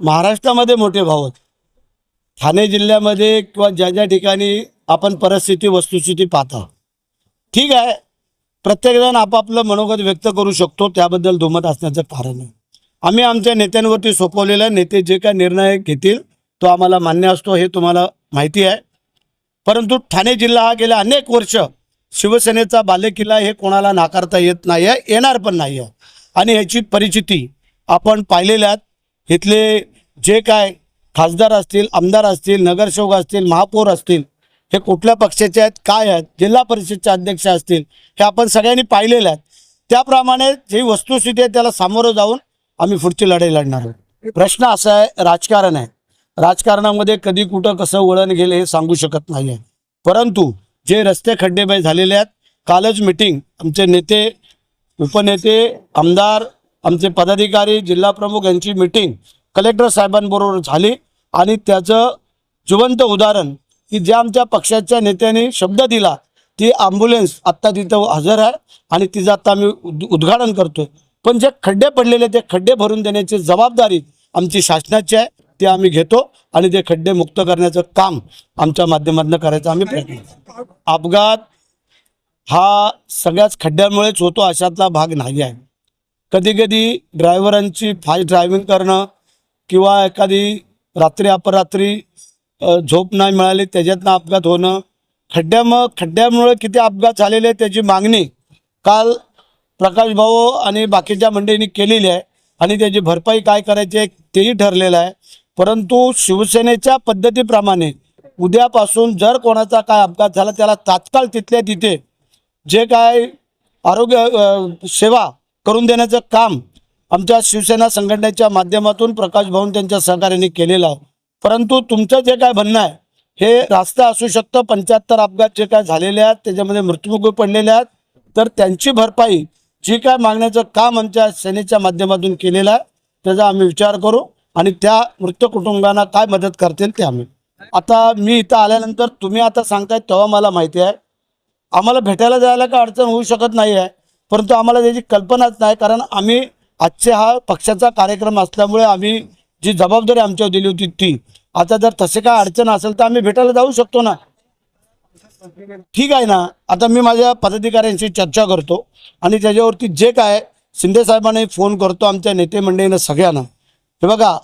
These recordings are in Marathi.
महाराष्ट्रामध्ये मोठे भाव आहेत ठाणे जिल्ह्यामध्ये किंवा ज्या ज्या ठिकाणी आपण परिस्थिती वस्तुस्थिती पाहता ठीक आहे. प्रत्येकजण आपापलं मनोगत व्यक्त करू शकतो. त्याबद्दल दुमत असण्याचं कारण आहे. आम्ही आमच्या नेत्यांवरती सोपवलेला नेते जे काय निर्णय घेतील तो आम्हाला मान्य असतो हे तुम्हाला माहिती आहे. परंतु ठाणे जिल्हा हा गेल्या अनेक वर्ष शिवसेनेचा बालेकिल्ला हे कोणाला नाकारता येत नाही आहे येणार पण नाही आहे आणि ह्याची परिचिती आपण पाहिलेल्या इथले जे काय खासदार असतील आमदार असतील नगरसेवक असतील महापौर असतील हे कुठल्या पक्षाचे आहेत काय आहेत जिल्हा परिषदचे अध्यक्ष असतील हे आपण सगळ्यांनी पाहिलेले आहेत. त्याप्रमाणे जी वस्तुस्थिती आहे त्याला सामोरं जाऊन आम्ही पुढची लढाई लढणार आहोत. प्रश्न असा आहे राजकारण आहे. राजकारणामध्ये कधी कुठं कसं वळण गेलं हे सांगू शकत नाही आहे. परंतु जे रस्ते खड्डेबाई झालेले आहेत कालच मिटिंग आमचे नेते उपनेते आमदार आमचे पदाधिकारी जिल्हा प्रमुख यांची मिटिंग कलेक्टर साहेबांबरोबर झाली. आणि त्याचं जिवंत उदाहरण की ज्या आमच्या पक्षाच्या नेत्यांनी शब्द दिला ती ॲम्ब्युलन्स आत्ता तिथं हजर आहे आणि तिचं आत्ता आम्ही उद उद्घाटन करतोय. पण जे खड्डे पडलेले ते खड्डे भरून देण्याची जबाबदारी आमची शासनाची आहे ते आम्ही घेतो आणि ते खड्डे मुक्त करण्याचं काम आमच्या माध्यमातून करायचं आम्ही प्रयत्न करतो. अपघात हा सगळ्याच खड्ड्यांमुळेच होतो अशातला भाग नाही आहे. कधी कधी ड्रायव्हरांची फास्ट ड्रायव्हिंग करणं किंवा एखादी रात्री अपरात्री झोप नाही मिळाली त्याच्यातनं अपघात होणं. खड्ड्याम खड्ड्यामुळे किती अपघात झालेले त्याची मागणी काल प्रकाश भाऊ आणि बाकीच्या मंडळींनी केलेली आहे आणि त्याची भरपाई काय करायची आहे तेही ठरलेलं आहे. परंतु शिवसेनेच्या पद्धतीप्रमाणे उद्यापासून जर कोणाचा काय अपघात झाला त्याला तात्काळ तिथल्या तिथे जे काय आरोग्य सेवा करून देण्याचं काम आमच्या शिवसेना संघटनेच्या माध्यमातून प्रकाश भाऊन त्यांच्या सहकार्याने केलेलं आहे. परंतु तुमचं जे काय म्हणणं आहे हे रास्ता असू शकतं पंच्याहत्तर अपघात जे काय झालेले आहेत त्याच्यामध्ये मृत्युमुखी पडलेले आहेत तर त्यांची भरपाई जी काय मागण्याचं काम आमच्या सेनेच्या माध्यमातून केलेलं आहे त्याचा आम्ही विचार करू आणि त्या मृत कुटुंबांना काय मदत करतील ते आम्ही. आता मी इथं आल्यानंतर तुम्ही आता सांगताय तेव्हा मला माहिती आहे. आम्हाला भेटायला जायला काय अडचण होऊ शकत नाही आहे परंतु आम्हाला त्याची कल्पनाच नाही कारण आम्ही आजच्या हा पक्षाचा कार्यक्रम असल्यामुळे आम्ही जी जबाबदारी आमच्यावर दिली होती ती आता जर तसे काय अडचण असेल तर आम्ही भेटायला जाऊ शकतो ना? ठीक आहे ना? आता मी माझ्या पदाधिकाऱ्यांशी चर्चा करतो आणि त्याच्यावरती जे काय शिंदे साहेबांनी फोन करतो आमच्या नेते मंडळीनं सगळ्यांना. हे बघा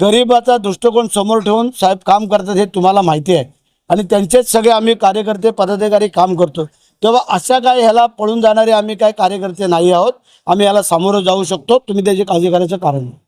गरिबाचा दृष्टिकोन समोर ठेवून साहेब काम करतात हे तुम्हाला माहिती आहे. आणि त्यांचेच सगळे आम्ही कार्यकर्ते पदाधिकारी काम करतो. तेव्हा अशा काय ह्याला पळून जाणारे आम्ही काय कार्यकर्ते नाही आहोत. आम्ही याला सामोरं जाऊ शकतो. तुम्ही त्याची काळजी करायचं कारण नाही.